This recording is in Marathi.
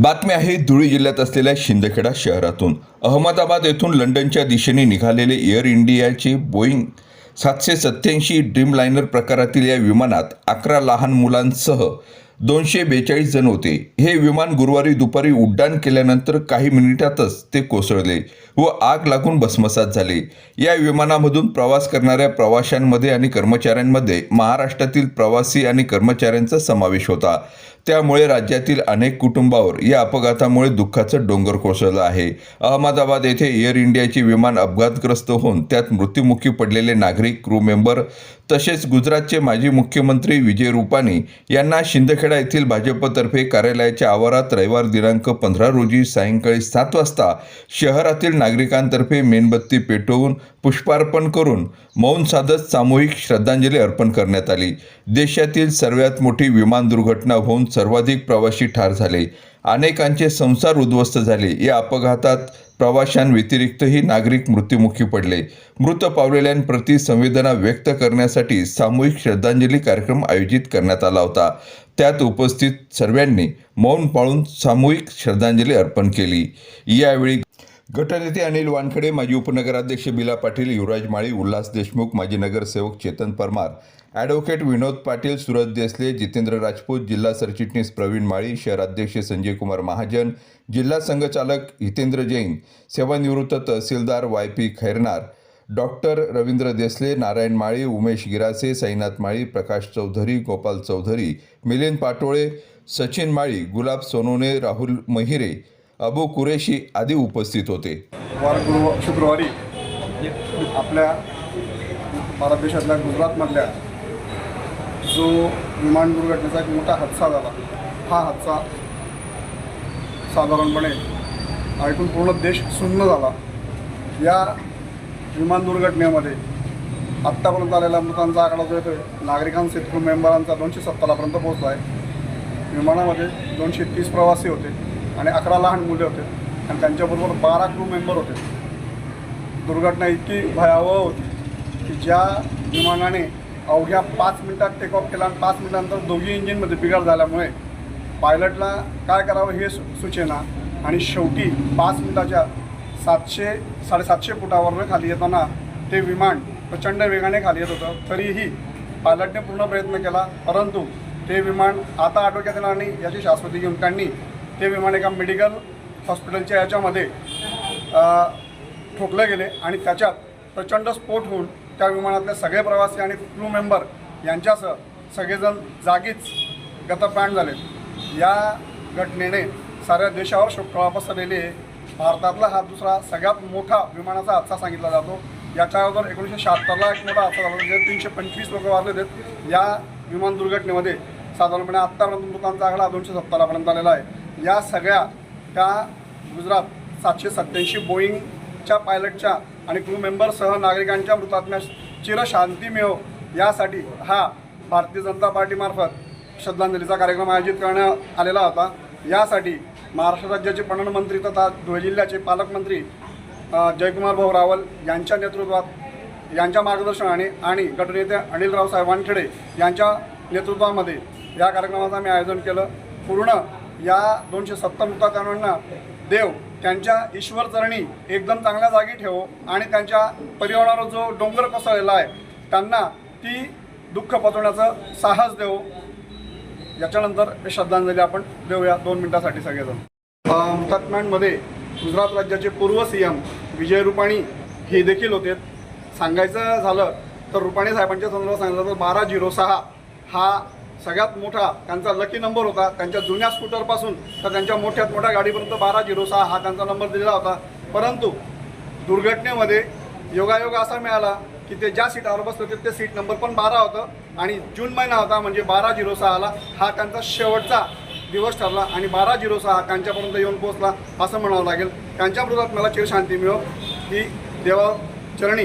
बातमी आहे धुळे जिल्ह्यात असलेल्या शिंदखेडा शहरातून. अहमदाबाद येथून लंडनच्या दिशेने निघालेले एअर इंडियाचे बोईंग सातशे सत्याऐंशी ड्रीमलायनर प्रकारातील या विमानात अकरा लहान मुलांसह दोनशे बेचाळीस जण होते. हे विमान गुरुवारी दुपारी उड्डाण केल्यानंतर काही मिनिटातच ते कोसळले व आग लागून भस्मसात झाले. या विमानामधून प्रवास करणाऱ्या प्रवाशांमध्ये आणि कर्मचाऱ्यांमध्ये महाराष्ट्रातील प्रवासी आणि कर्मचाऱ्यांचा समावेश होता. त्यामुळे राज्यातील अनेक कुटुंबावर या अपघातामुळे दुःखाचं डोंगर कोसळलं आहे. अहमदाबाद येथे एअर इंडियाचे विमान अपघातग्रस्त होऊन त्यात मृत्युमुखी पडलेले नागरिक क्रू मेंबर तसेच गुजरातचे माजी मुख्यमंत्री विजय रुपानी यांना शिंदखेडा येथील भाजपतर्फे कार्यालयाच्या आवारात रविवार दिनांक पंधरा रोजी सायंकाळी सात वाजता शहरातील नागरिकांतर्फे मेणबत्ती पेटवून पुष्पार्पण करून मौन साधत सामूहिक श्रद्धांजली अर्पण करण्यात आली. देशातील सर्वात मोठी विमान दुर्घटना होऊन सर्वाधिक प्रवासी ठार झाले. अनेकांचे संसार उद्ध्वस्त झाले. या अपघातात प्रवाशांव्यतिरिक्तही नागरिक मृत्युमुखी पडले. मृत पावलेल्यांप्रती संवेदना व्यक्त करण्यासाठी सामूहिक श्रद्धांजली कार्यक्रम आयोजित करण्यात आला होता. त्यात उपस्थित सर्वांनी मौन पाळून सामूहिक श्रद्धांजली अर्पण केली. यावेळी गटनेते अनिल वानखडे माजी उपनगराध्यक्ष बिला पाटील युवराज माळी उल्हास देशमुख माजी नगरसेवक चेतन परमार ॲडव्होकेट विनोद पाटील सुरज देसले जितेंद्र राजपूत जिल्हा सरचिटणीस प्रवीण माळी शहराध्यक्ष संजय कुमार महाजन जिल्हा संघचालक हितेंद्र जैन सेवानिवृत्त तहसीलदार Y P Khairnar doctor Ravindra Desale Narayan Mali Umesh Girase Sainath Mali Prakash Chaudhari Gopal Chaudhari Milind Patole Sachin Mali Gulab Sonone Rahul Mahire Abu Qureshi आदी उपस्थित होते. शुक्रवारी आपल्या भारत देशातल्या गुजरातमधल्या जो विमान दुर्घटनेचा एक मोठा हादसा झाला हा हादसा साधारणपणे ऐकून पूर्ण देश सुन्न झाला. या विमान दुर्घटनेमध्ये आत्तापर्यंत आलेला मृतांचा आकडा जो येतो नागरिकांचे क्रू मेंबरांचा दोनशे सत्तरापर्यंत पोहोचला आहे. विमानामध्ये दोनशे तीस प्रवासी होते. आणि अकरा लहान मुले होते. आणि त्यांच्याबरोबर बारा क्रू मेंबर होते. दुर्घटना इतकी भयावह होती की ज्या विमानाने अवघ्या पाच मिनिटात टेक ऑफ केला आणि पाच मिनिटानंतर दोघी इंजिनमध्ये बिघाड झाल्यामुळे पायलटला काय करावं हे सु आणि शेवटी पाच मिनिटाच्या सातशे साडेसातशे फुटावरनं खाली येताना ते विमान प्रचंड वेगाने खाली येत होतं. तरीही पायलटने पूर्ण प्रयत्न केला परंतु ते विमान आता आटोक्यात येणार नाही याची शाश्वती घेऊन त्यांनी ते विमान एका मेडिकल हॉस्पिटलच्या याच्यामध्ये ठोकले गेले आणि त्याच्यात प्रचंड स्फोट होऊन त्या विमानातले सगळे प्रवासी आणि क्रू मेंबर यांच्यासह सगळेजण जागीच गतप्राण झाले. या घटनेने साऱ्या देशावर शोककळा पसरलेली आहे. भारतातला हा दुसरा सगळ्यात मोठा विमानाचा हादसा सांगितला जातो. याच्या अगोदर एकोणीसशे शहात्तरला एक मोठा हादसा झाला म्हणजे तीनशे पंचवीस लोक वारले आहेत या विमान दुर्घटनेमध्ये साधारणपणे आत्तापर्यंत मृतांचा आकडा दोनशे सत्तरापर्यंत आलेला आहे. या सगळ्या त्या गुजरात सातशे सत्याऐंशी बोईंगच्या पायलटच्या आणि क्रू मेंबरसह नागरिकांच्या मृतात्म्या चिरशांती मिळो यासाठी हा भारतीय जनता पार्टीमार्फत श्रद्धांजलीचा कार्यक्रम आयोजित करण्यात आलेला होता. यासाठी महाराष्ट्र राज्याचे पणन मंत्री तथा धुळे जिल्ह्याचे पालकमंत्री जयकुमार भाऊ रावल यांच्या नेतृत्वात यांच्या मार्गदर्शनाने आणि गटनेते अनिलराव साहेब वानखेडे यांच्या नेतृत्वामध्ये या कार्यक्रमाचं आम्ही आयोजन केलं. पूर्ण या दोनशे सत्तर मृतात्म्यांना देव त्यांच्या ईश्वर चरणी एकदम चांगल्या जागी ठेवो आणि त्यांच्या परिवारावर जो डोंगर कोसळलेला आहे त्यांना ती दुःख पचवण्याचं साहस देऊ याच्यानंतर हे श्रद्धांजली आपण देऊया दोन मिनिटासाठी सगळेजण. हुतात्म्यांमध्ये गुजरात राज्याचे पूर्व सी एम विजय रुपाणी हे देखील होते. सांगायचं झालं तर रुपाणी साहेबांच्या संदर्भात सांगितलं तर बारा झिरो सहा हा सगळ्यात मोठा त्यांचा लकी नंबर होता. त्यांच्या जुन्या स्कूटरपासून तर त्यांच्या मोठ्यात मोठ्या गाडीपर्यंत बारा झिरो सहा हा त्यांचा नंबर दिलेला होता. परंतु दुर्घटनेमध्ये योगायोग असा मिळाला की ते ज्या सीटावर बसले होते ते सीट नंबर पण बारा होतं आणि जून महिना होता म्हणजे बारा झिरो सहाला हा त्यांचा शेवटचा दिवस ठरला आणि बारा झिरो सहा त्यांच्यापर्यंत येऊन पोहोचला असं म्हणावं लागेल. त्यांच्या मृतात मला चिरशांती मिळो. ही देवा चरणी